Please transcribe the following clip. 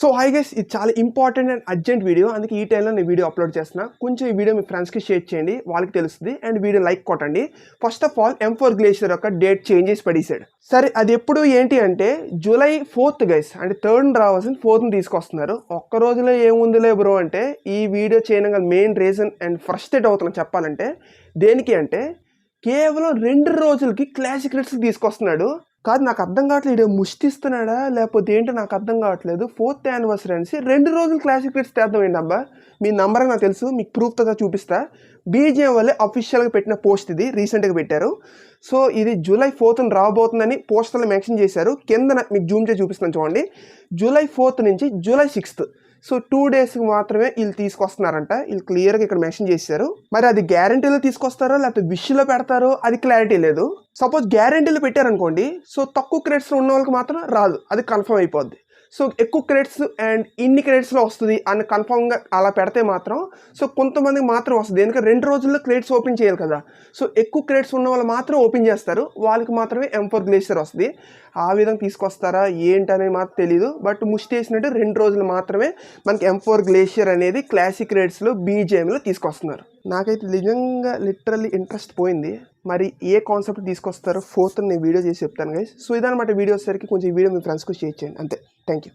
So hi guys ఇది చాలా important and urgent video అందుకే ఈ టైంలో నేను వీడియో అప్లోడ్ చేస్తున్నా. కొంచెం ఈ వీడియో మీ ఫ్రెండ్స్కి షేర్ చేయండి వాళ్ళకి తెలుస్తుంది అండ్ వీడియో లైక్ కొట్టండి. First of all M four glacier యొక్క డేట్ చేంజెస్ పడేసాడు సరే అది ఎప్పుడు ఏంటి అంటే జూలై ఫోర్త్ గైస్ అంటే థర్డ్ రావాల్సిన ఫోర్త్ని తీసుకొస్తున్నారు. ఒక్క రోజులో ఏముందిలే బ్రో అంటే ఈ వీడియో చేయడం గల మెయిన్ రీజన్ అండ్ ఫ్రస్ట్రేట్ అవుతున్నాను చెప్పాలంటే దేనికి అంటే కేవలం రెండు రోజులకి క్లాసిక్ రిట్స్ తీసుకొస్తున్నాడు. కాదు నాకు అర్థం కావట్లేదు. ముష్టిస్తున్నాడా? లేకపోతే ఏంటో నాకు అర్థం కావట్లేదు. ఫోర్త్ యానివర్సరీ అనేసి రెండు రోజులు క్లాసిక్ రేట్స్ తెద్దాం ఏంటి అబ్బా. మీ నంబర్ నాకు తెలుసు. మీకు ప్రూఫ్తో చూపిస్తా. బీజేఎం వల్లే అఫీషియల్గా పెట్టిన పోస్ట్ ఇది. రీసెంట్గా పెట్టారు. సో ఇది జూలై ఫోర్త్ రాబోతుందని పోస్టర్లో మెన్షన్ చేశారు. కింద మీకు జూమ్ చేసి చూపిస్తాను చూడండి. జూలై ఫోర్త్ నుంచి జూలై సిక్స్త్ సో టూ డేస్కి మాత్రమే వీళ్ళు తీసుకొస్తున్నారంట. వీళ్ళు క్లియర్గా ఇక్కడ మెన్షన్ చేశారు. మరి అది గ్యారంటీలో తీసుకొస్తారో లేకపోతే విష్లో పెడతారో అది క్లారిటీ లేదు. సపోజ్ గ్యారంటీలు పెట్టారనుకోండి సో తక్కువ క్రెడిట్స్ ఉన్న వాళ్ళకి మాత్రం రాదు. అది కన్ఫర్మ్ అయిపోద్ది. సో ఎక్కువ క్రెడిట్స్ అండ్ ఇన్ని క్రెడిట్స్లో వస్తుంది అని కన్ఫర్మ్గా అలా పెడితే మాత్రం సో కొంతమందికి మాత్రం వస్తుంది. ఎందుకంటే రెండు రోజుల్లో క్రెడిట్స్ ఓపెన్ చేయాలి కదా. సో ఎక్కువ క్రెడిట్స్ ఉన్న వాళ్ళు మాత్రం ఓపెన్ చేస్తారు. వాళ్ళకి మాత్రమే ఎం ఫోర్ గ్లేషియర్ వస్తుంది. ఆ విధంగా తీసుకొస్తారా ఏంటనేది మాత్రం తెలియదు బట్ ముష్టి చేసినట్టు రెండు రోజులు మాత్రమే మనకి ఎం ఫోర్ గ్లేషియర్ అనేది క్లాసిక్ రేట్స్లో బీజేఎంలో తీసుకొస్తున్నారు. నాకైతే నిజంగా లిటరల్లీ ఇంట్రెస్ట్ పోయింది. మరి ఏ కాన్సెప్ట్ తీసుకొస్తారో ఫోర్త్ నేను వీడియో చేసి చెప్తాను గైస్ సో ఇదన్నమాట వీడియో సరికి కొంచెం వీడియో మీ ఫ్రెండ్స్కి షేర్ చేయండి. అంతే. Thank you